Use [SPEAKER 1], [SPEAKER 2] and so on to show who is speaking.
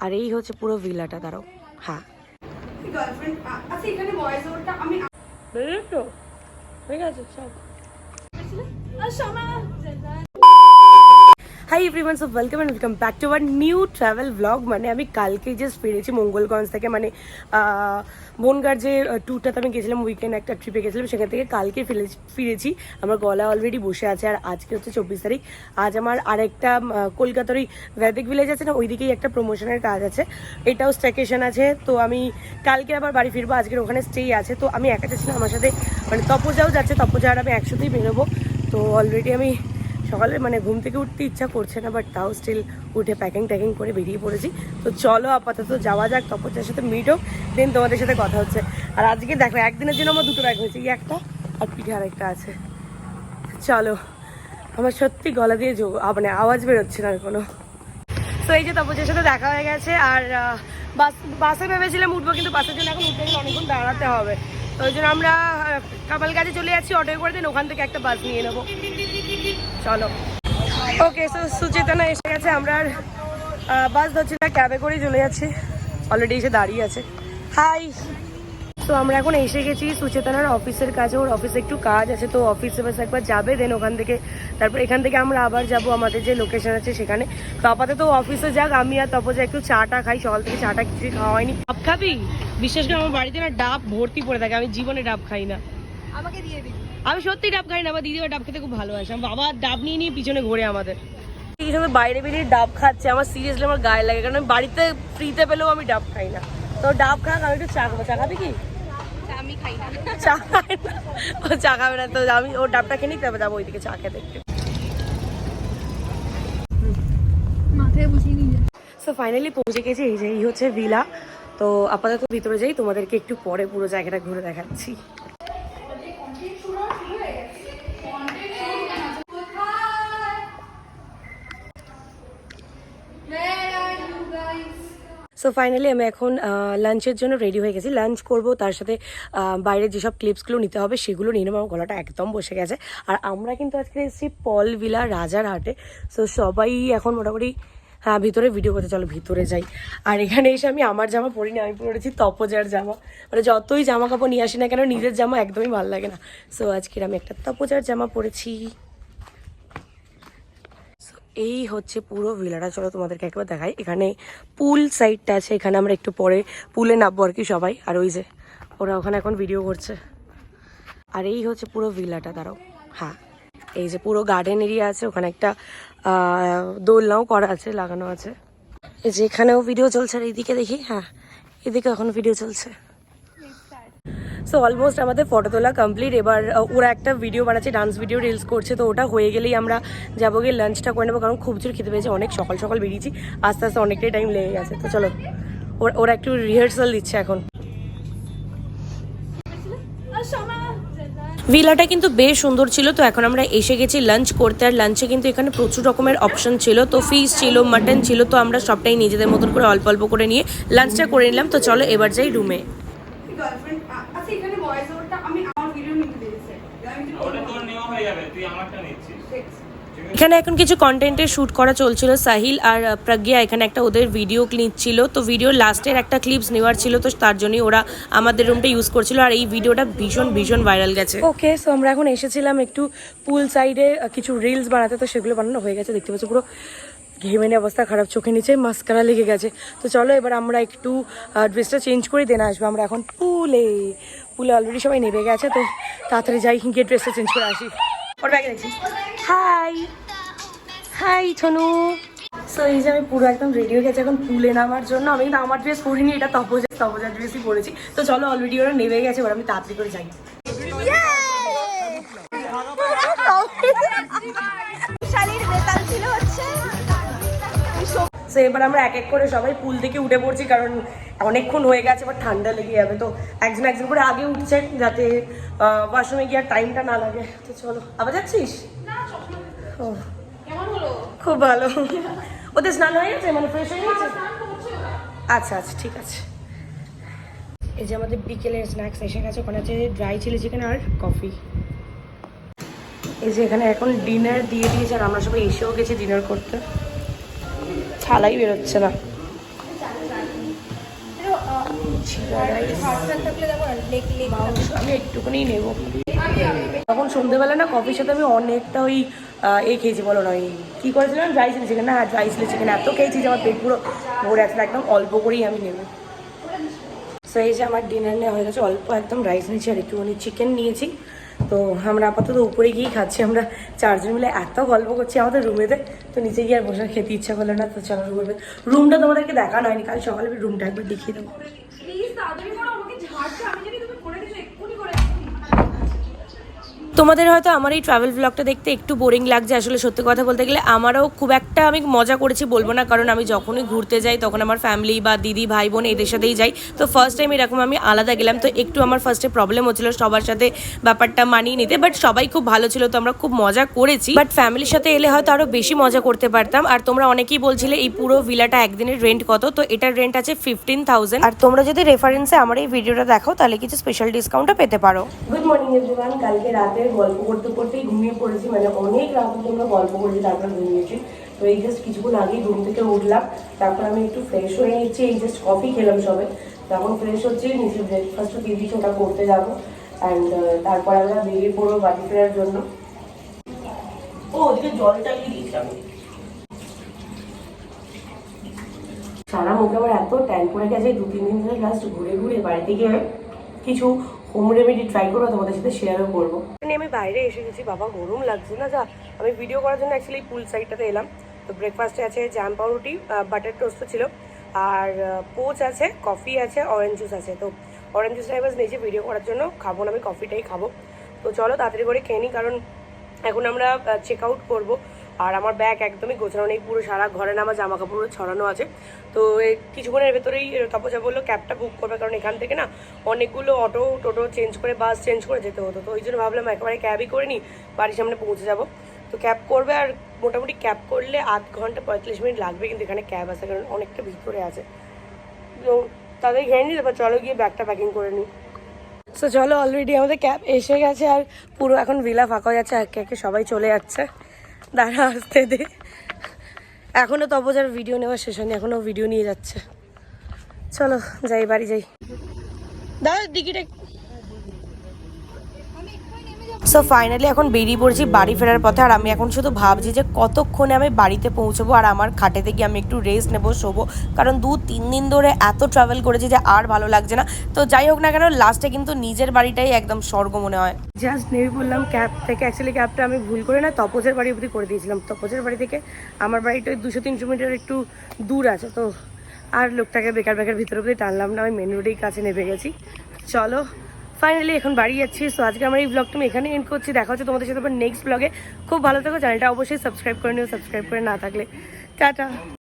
[SPEAKER 1] আর এই হচ্ছে পুরো ভিলাটা দাঁড়াও। হ্যাঁ।
[SPEAKER 2] গার্লফ্রেন্ড আচ্ছা এখানে ভয়েস ওভারটা আমি
[SPEAKER 1] বেরিয়ে তো ঠিক আছে সব hi everyone so welcome and welcome back to our new travel blog মানে আমি কালকে জাস্ট ফিরেছি মঙ্গলগঞ্জ থেকে। মানে বনগার যে ট্যুরটাতে আমি গেছিলাম উইকেন্ড একটা ট্রিপে গেছিলাম। সেখান থেকে কালকে ফিরে- ফিরেছি। আমার গলা অলরেডি বসে আছে। আর আজকে হচ্ছে চব্বিশ তারিখ। আজ আমার আরেকটা কলকাতার ওই ভ্যাদিক ভিলেজ আছে না, ওইদিকেই একটা প্রমোশনের কাজ আছে। এটাও স্টেকেশন আছে। তো আমি কালকে আবার বাড়ি ফিরবো। আজকের ওখানে স্টে আছে। তো আমি একা যাচ্ছি না, আমার সাথে মানে তপজাও যাচ্ছে। তপজা আর আমি একসাথেই বেরোবো। তো অলরেডি আমি সকালে মানে ঘুম থেকে উঠতে ইচ্ছা করছে না বাট তাও স্টিল উঠে প্যাকিং ট্যাকিং করে বেরিয়ে পড়েছি। তো চলো আপাতত যাওয়া যাক তপচার সাথে মিট হোক দেন তোমাদের সাথে কথা হচ্ছে। আর আজকে দেখো, একদিনের জন্য আমার দুটো ব্যাগ হয়েছে, এই একটা আর পিঠে আরেকটা আছে। চলো, আমার সত্যি গলা দিয়ে মানে আওয়াজ বেরোচ্ছে না আর কোনো তো এই যে তপজের সাথে দেখা হয়ে গেছে, আর বাস, বাসে ভেবেছিলাম উঠবো, কিন্তু বাসের জন্য এখন উঠতে গেলে অনেকক্ষণ দাঁড়াতে হবে। তো ওই জন্য আমরা কামালগাজে চলে যাচ্ছি, অটোয় করে দিন ওখান থেকে একটা বাস নিয়ে নেব। চলো। ওকে সো সুচেতনা এসে গেছে, আমরা আর বাস ধরছি না ক্যাবে করেই চলে যাচ্ছি। অলরেডি এসে দাঁড়িয়ে আছে। হাই তো আমরা এখন এসে গেছি সুচেতনার অফিসের কাছে, ওর অফিসে একটু কাজ আছে, তো অফিসে বাস একবার যাবে দেন ওখান থেকে, তারপর এখান থেকে আমরা আবার যাব, আমাদের যে লোকেশন আছে সেখানে। তো আপাতত অফিসে যাক, আমি আর তপজা একটু চাটা খাই, সকাল থেকে চাটা কিছুই খাওয়া হয়নি। ডাব খাবি? বিশেষ করে আমার বাড়িতে না ডাব ভর্তি পড়ে থাকে, আমি জীবনে ডাব খাই না।
[SPEAKER 2] আমাকে দিয়ে দিবি।
[SPEAKER 1] আমি সত্যি ডাব খাই না আমার দিদিও ডাব খেতে খুব ভালোবাসে। আমার বাবা ডাব নিয়ে নিয়ে পিছনে ঘোরে আমাদের। এই সময় বাইরে বেরিয়ে ডাব খাচ্ছে আমার সিরিয়াসলি আমার গায়ে লাগে কারণ আমি বাড়িতে ফ্রিতে পেলেও আমি ডাব খাই না। তো ডাব খাক আমি একটু চা খাব। চা খাবি কি?
[SPEAKER 2] আমি খাই না।
[SPEAKER 1] চা খায় না। ও চা খাবে না তো আমি ও ডাবটা খেয়ে নিই তারপর যাব ওইদিকে চা খেতে একটু।
[SPEAKER 2] মাথায় বসিয়ে নিয়ে
[SPEAKER 1] সো ফাইনালি পৌঁছে গেছি এই যে এই হচ্ছে ভিলা তো আপাতত ভিতরে যাই তোমাদেরকে একটু পরে পুরো জায়গাটা ঘুরে দেখাচ্ছি। সো ফাইনালি আমি এখন লাঞ্চের জন্য রেডি হয়ে গেছি। লাঞ্চ করব, তার সাথে বাইরের যেসব ক্লিপসগুলো নিতে হবে, সেগুলো নিয়ে আমার গলাটা একদম বসে গেছে। আর আমরা কিন্তু আজকে এসেছি পল ভিলা রাজার হাটে। সো সবাই এখন মোটামুটি হ্যাঁ ভিতরে ভিডিও করতে চলো, ভিতরে যাই। আর এখানে এসে আমি আমার জামা পরিনি আমি পরেছি তপজার জামা। মানে যতই জামা কাপড় নিয়ে আসি না কেন, নিজের জামা একদমই ভালো লাগে না। সো আজকের আমি একটা তপজার জামা পরেছি। এই হচ্ছে পুরো ভিলাটা। চলো তোমাদেরকে একবার দেখাই। এখানে পুল সাইডটা আছে। এখানে আমরা একটু পরে পুলে নামবো আর কি সবাই। আর ওই যে, ওরা ওখানে এখন ভিডিও করছে। আর এই হচ্ছে পুরো ভিলাটা, দাঁড়াও। হ্যাঁ এই যে পুরো গার্ডেন এরিয়া আছে। ওখানে একটা দোলনাও করা আছে, লাগানো আছে। এই যে এখানেও ভিডিও চলছে। আর এইদিকে দেখি হ্যাঁ এদিকে এখন ভিডিও চলছে। সো অলমোস্ট আমাদের ফটো তোলা কমপ্লিট এবার ওরা একটা ভিডিও বানাচ্ছে ডান্স ভিডিও রিলস করছে। তো ওটা হয়ে গেলেই আমরা যাব গিয়ে লাঞ্চটা করে নেব। কারণ খুব জোর খেতে পেয়েছে। অনেক সকাল সকাল বেরিয়েছি। আস্তে আস্তে অনেকটাই টাইম লেগে গেছে। তো চলো, ওরা- একটু রিহার্সাল দিচ্ছে এখন। ভিলাটা কিন্তু বেশ সুন্দর ছিল। তো এখন আমরা এসে গেছি লাঞ্চ করতে। আর লাঞ্চে কিন্তু এখানে প্রচুর রকমের অপশন ছিল। তো ফিশ ছিল মাটন ছিল। তো আমরা সবটাই নিজেদের মতন করে অল্প অল্প করে নিয়ে লাঞ্চটা করে নিলাম। তো চলো, এবার যাই রুমে
[SPEAKER 2] গার্লফ্রেন্ড আচ্ছা এখানে ভয়েস ওভারটা আমি আমার ভিডিও নিতে দিয়েছে।
[SPEAKER 3] ওটা তোর নেওয়া হয়ে যাবে তুই আমারটা নিচ্ছিস।
[SPEAKER 1] এখানে এখন কিছু কন্টেন্টের শ্যুট করা চলছিল সাহিল আর প্রজ্ঞা এখানে একটা ওদের ভিডিও ক্লিপ ছিল। তো ভিডিও লাস্টের একটা ক্লিপস নেওয়ার ছিল তো তার জন্যই ওরা আমাদের রুমটা ইউজ করছিল আর এই ভিডিওটা ভীষণ ভীষণ ভাইরাল গেছে। ওকে সো আমরা এখন এসেছিলাম একটু পুল সাইডে কিছু রিলস বানাতে তো সেগুলো বানানো হয়ে গেছে দেখতে পাচ্ছি পুরো ঘেমেনে অবস্থা খারাপ চোখে নিচে মাস্কারা লেগে গেছে। তো চলো এবার আমরা একটু ড্রেসটা চেঞ্জ করে দেন আসব। আমরা এখন পুলে পুলে অলরেডি সবাই নেমে গেছে তো তাড়াতাড়ি যাই গিয়ে ড্রেসটা চেঞ্জ করে আসি। ওর ব্যাগে দেখছি। হাই হাই ছনু সো এই যে আমি পুরো একদম রেডি হয়ে গেছি এখন পুলে নামার জন্য। আমি কিন্তু আমার ড্রেস পরিনি এটা তপজা তপজার ড্রেসই পরেছি। তো চলো অলরেডি ওরা নেমে গেছে ওরা আমি তাড়াতাড়ি করে যাই। সো এবার আমরা এক এক করে সবাই পুল থেকে উঠে পড়ছি কারণ অনেকক্ষণ হয়ে গেছে এবার ঠান্ডা লেগে যাবে তো একজন একজন করে আগে উঠছে যাতে ওয়াশরুমে গিয়ে আর টাইমটা না লাগে। তো চলো আবার যাচ্ছিস? ও খুব ভালো। ওদের স্নান হয়ে গেছে? মানে ফ্রেশ হয়ে গেছে? আচ্ছা আচ্ছা ঠিক আছে। এই যে আমাদের বিকেলের স্ন্যাক্স এসে গেছে ওখানে আছে ড্রাই চিলি চিকেন আর কফি এই যে এখানে এখন ডিনার দিয়ে দিয়েছে আর আমরা সবাই এসেও গেছি ডিনার করতে। থালাই বেরোচ্ছে না। আমি একটুখানি নেব। তখন সন্ধ্যেবেলা না কফির সাথে আমি অনেকটা ওই এই খেয়েছি, বলো না, ওই কী করেছিলাম? ড্রাই চিলি চিকেন না হ্যাঁ ড্রাই চিলি চিকেন এত খেয়েছি যে আমার পেট পুরো ভরে আসলে একদম অল্প করেই আমি নেব। সো এই যে আমার ডিনার নেওয়া হয়ে গেছে, অল্প একদম রাইস নিয়েছি আর একটুখানি চিকেন নিয়েছি। তো আমরা আপাতত উপরে গিয়েই খাচ্ছি। আমরা চারজন মিলে এত গল্প করছি আমাদের রুমেতে তো নিচে গিয়ে আর বসে খেতে ইচ্ছা করল না, তো চলো রুমে রুমটা তোমাদেরকে দেখানো হয়নি, কাল সকালে রুমটা একবার দেখিয়ে দেবো। তোমাদের হয়তো আমার এই ট্রাভেল ব্লগটা দেখতে একটু বোরিং লাগছে, আসলে সত্যি কথা বলতে গেলে আমারও খুব একটা আমি মজা করেছি বলব না, কারণ আমি যখনই ঘুরতে যাই তখন আমার ফ্যামিলি বা দিদি, ভাই, বোন এদের সাথেই যাই। তো ফার্স্ট টাইম এরকম আমি আলাদা গেলাম, তো একটু আমার ফার্স্টে প্রবলেম হচ্ছিল সবার সাথে ব্যাপারটা মানিয়ে নিতে বাট সবাই খুব ভালো ছিল, তো আমরা খুব মজা করেছি। বাট ফ্যামিলির সাথে এলে হয়তো আরও বেশি মজা করতে পারতাম, আর তোমরা অনেকেই বলছিলে এই পুরো ভিলাটা একদিনের রেন্ট কত, তো এটার রেন্ট আছে ফিফটিন থাউজেন্ড আর তোমরা যদি রেফারেন্সে আমার এই ভিডিওটা দেখো, তাহলে কিছু স্পেশাল ডিসকাউন্টও পেতে পারো। গুড মর্নিং এভরিওয়ান কালকে রাতে গল্প করতে করতেই ঘুমিয়ে পড়েছি। মানে অনেক রাত অব্দি আমরা গল্প করেছি তারপর ঘুমিয়েছি। তো এই জাস্ট কিছুক্ষণ আগেই ঘুম থেকে উঠলাম। তারপর আমি একটু ফ্রেশ হয়ে নিচ্ছি। এই জাস্ট কফি খেলাম সবে। তখন ফ্রেশ হচ্ছে নিচে ব্রেকফাস্টও দিয়ে দিচ্ছি, ওটা করতে যাব। অ্যান্ড তারপর আমরা বেরিয়ে পড়ব বাড়ি ফেরার জন্য। ও, ওদিকে জল চালিয়ে দিয়েছিলাম সারা মুখে আমার এত ট্যান পড়ে গেছে দু তিন দিন ধরে লাস্ট ঘুরে ঘুরে বাড়িতে গিয়ে কিছু হোম রেমেডি ট্রাই করব তোমাদের সাথে শেয়ারও করব। আমি বাইরে এসে গেছি, বাবা, গরম লাগছে না যা। আমি ভিডিও করার জন্য অ্যাকচুয়ালি পুল সাইডটাতে এলাম। তো ব্রেকফাস্টে আছে জ্যাম পাউরুটি বাটার টোস্ট ছিল, আর পোচ আছে কফি আছে অরেঞ্জ জুস আছে। তো অরেঞ্জ জুসটা এবার নিয়েছি ভিডিও করার জন্য খাব না, আমি কফিটাই খাব। তো চলো তাড়াতাড়ি করে খেয়ে নিই, কারণ এখন আমরা চেক আউট করব। আর আমার ব্যাগ একদমই গোছানো নেই, পুরো সারা ঘরে না, আমার জামা কাপড় ছড়ানো আছে। তো কিছুক্ষণের ভেতরেই তপজা বলল, ক্যাবটা বুক করবে, কারণ এখান থেকে না অনেকগুলো অটো টোটো চেঞ্জ করে বাস চেঞ্জ করে যেতে হতো। তো ওই জন্য ভাবলাম একেবারে ক্যাবই করে নিই, বাড়ির সামনে পৌঁছে যাব। তো ক্যাব করবে, আর মোটামুটি ক্যাব করলে আধ ঘণ্টা পঁয়তাল্লিশ মিনিট লাগবে, কিন্তু এখানে ক্যাব আছে, কারণ অনেকটা ভিতরে আছে। তো তাদের ঘেরে নিই তারপর চলো গিয়ে ব্যাগটা প্যাকিং করে নিই। সো চলো অলরেডি আমাদের ক্যাব এসে গেছে, আর পুরো এখন ভিলা ফাঁকা হয়ে যাচ্ছে, একে একে সবাই চলে যাচ্ছে। দাঁড়া, আসতে দে। এখনও তপজার ভিডিও নেওয়া শেষ হয়নি, এখনও ভিডিও নিয়ে যাচ্ছে। চলো, যাই, বাড়ি যাই। দাদা দিকিটা সো ফাইনালি এখন বেরিয়ে পড়েছি বাড়ি ফেরার পথে। আর আমি এখন শুধু ভাবছি যে কতক্ষণে আমি বাড়িতে পৌঁছবো আর আমার খাটেতে গিয়ে আমি একটু রেস্ট নেব, শোবো। কারণ দু তিন দিন ধরে এত ট্রাভেল করেছি যে আর ভালো লাগছে না। তো যাই হোক না কেন লাস্টে কিন্তু নিজের বাড়িটাই একদম স্বর্গ মনে হয়। জাস্ট নেমে পড়লাম ক্যাব থেকে। অ্যাকচুয়ালি ক্যাবটা আমি ভুল করে না, তপসের বাড়ি অবধি করে দিয়েছিলাম। তপসের বাড়ি থেকে আমার বাড়িটা ওই দুশো তিনশো মিটার একটু দূর আছে। তো আর লোকটাকে বেকার বেকার ভিতরে অবধি টানলাম না আমি মেন রোডেই কাছে নেমে গেছি। চলো ফাইনালি এখন বাড়ি যাচ্ছি। সো আজকে আমার এই ব্লগটা আমি এখানে এন্ড করছি। দেখা হচ্ছে তোমাদের সাথে নেক্সট ব্লগে খুব ভালো থাকো। চ্যানেলটা অবশ্যই সাবস্ক্রাইব করে নিও। সাবস্ক্রাইব করে না থাকলে। টাটা।